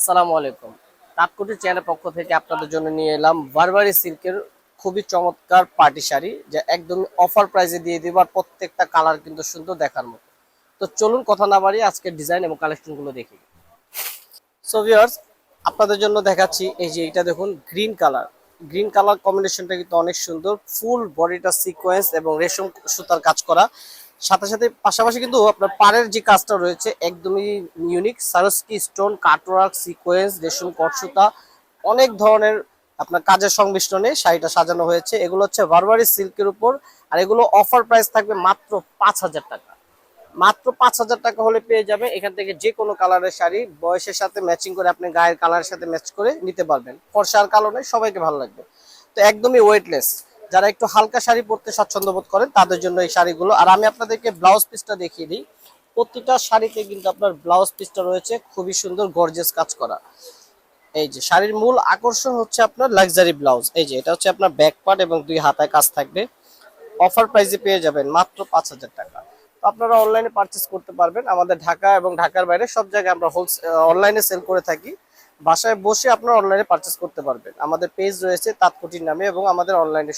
আসসালামু আলাইকুম। তাৎকুটি চ্যানেলের পক্ষ থেকে আপনাদের জন্য নিয়ে এলাম বারবারি সিল্কের খুবই চমৎকার পার্টি শাড়ি, যা একদম অফার প্রাইসে দিয়ে দিব আর প্রত্যেকটা কালার কিন্তু সুন্দর দেখার মতো। তো চলুন কথা না বাড়িয়ে আজকের ডিজাইন এবং কালেকশনগুলো দেখি। সো ভিউয়ার্স আপনাদের জন্য দেখাচ্ছি এই যে এটা দেখুন গ্রিন কালার গ্রিন কালার কম্বিনেশনটা কিন্তু অনেক সুন্দর ফুল বডিটা সিকোয়েন্স এবং রেশম সুতার কাজ করা। সাথে সাথে পাশাপাশি কিন্তু আপনার পাড়ের যে কাজটা রয়েছে, একদমই unique Swarovski stone cutwork sequence রেশম কট সুতা অনেক ধরনের আপনার কাজের সংমিশ্রণে শাড়িটা সাজানো হয়েছে। এগুলো হচ্ছে বারবারি সিল্কের উপর, আর এগুলো অফার প্রাইস থাকবে মাত্র পাঁচ হাজার টাকা। মাত্র পাঁচ হাজার টাকা হলে পেয়ে যাবে, এখান থেকে যে কোনো কালারের শাড়ি, বয়সের সাথে ম্যাচিং করে আপনি গায়ের কালারের সাথে ম্যাচ করে নিতে পারবেন। ফর্সার কালো সবাইকে ভালো লাগবে। তো একদমই ওয়েটলেস যারা একটু হালকা শাড়ি পরতে স্বাচ্ছন্দ্য বোধ করেন, তাদের জন্য এই শাড়িগুলো। আর আমি আপনাদেরকে ব্লাউজ পিসটা দেখিয়ে দিই। প্রতিটা শাড়িতে কিন্তু আপনার ব্লাউজ পিসটা রয়েছে। খুবই সুন্দর গর্জেস কাজ করা। এই যে শাড়ির মূল আকর্ষণ হচ্ছে আপনার লাক্সারি ব্লাউজ এই যে এটা হচ্ছে আপনার ব্যাক পার্ট এবং দুই হাতায় কাজ থাকবে। অফার প্রাইসে পেয়ে যাবেন মাত্র পাঁচ হাজার টাকা। তো আপনারা অনলাইনে পারচেস করতে পারবেন। আমাদের ঢাকা এবং ঢাকার বাইরে সব জায়গায় আমরা হোলস অনলাইনে সেল করে থাকি। বাসায় বসে আপনারা অনলাইনে পারচেস করতে পারবেন। আমাদের পেজ রয়েছে তাৎকুটির নামে এবং আমাদের অনলাইনে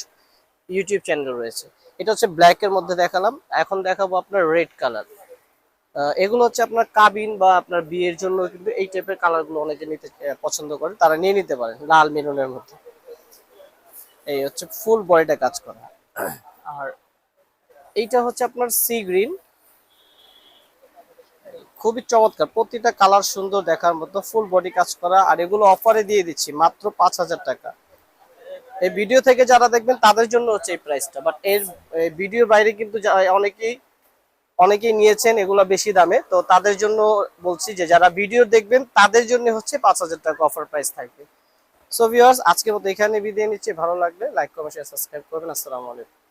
ইউটিউব চ্যানেল রয়েছে। এটা হচ্ছে ব্ল্যাক এর মধ্যে দেখালাম। এখন দেখাবো আপনার রেড কালার এগুলো হচ্ছে আপনার কাবিন বা আপনার বিয়ের জন্য কিন্তু এই টাইপের কালারগুলো অনেকে নিতে পছন্দ করে। তারা নিয়ে নিতে পারেন লাল মেরুনের মধ্যে। এই হচ্ছে ফুল বডিটা কাজ করা। আর এইটা হচ্ছে আপনার সি গ্রিন খুবই চমৎকার। প্রতিটা কালার সুন্দর দেখার মতো ফুল বডি কাজ করা। আর এগুলো অফারে দিয়ে দিচ্ছি মাত্র পাঁচ হাজার টাকা। এই ভিডিও থেকে যারা দেখবেন, তাদের জন্য হচ্ছে এই প্রাইসটা বাট এর ভিডিওর বাইরে কিন্তু অনেকেই অনেকেই নিয়েছেন এগুলো বেশি দামে। তো তাদের জন্য বলছি যে, যারা ভিডিও দেখবেন, তাদের জন্য হচ্ছে পাঁচ হাজার টাকা অফার প্রাইস থাকবে। সো ভিওয়ার্স আজকের মতো এখানে বিদায় নিচ্ছি। ভালো লাগলে লাইক কমেন্ট সাবস্ক্রাইব করবেন। আসসালামু আলাইকুম।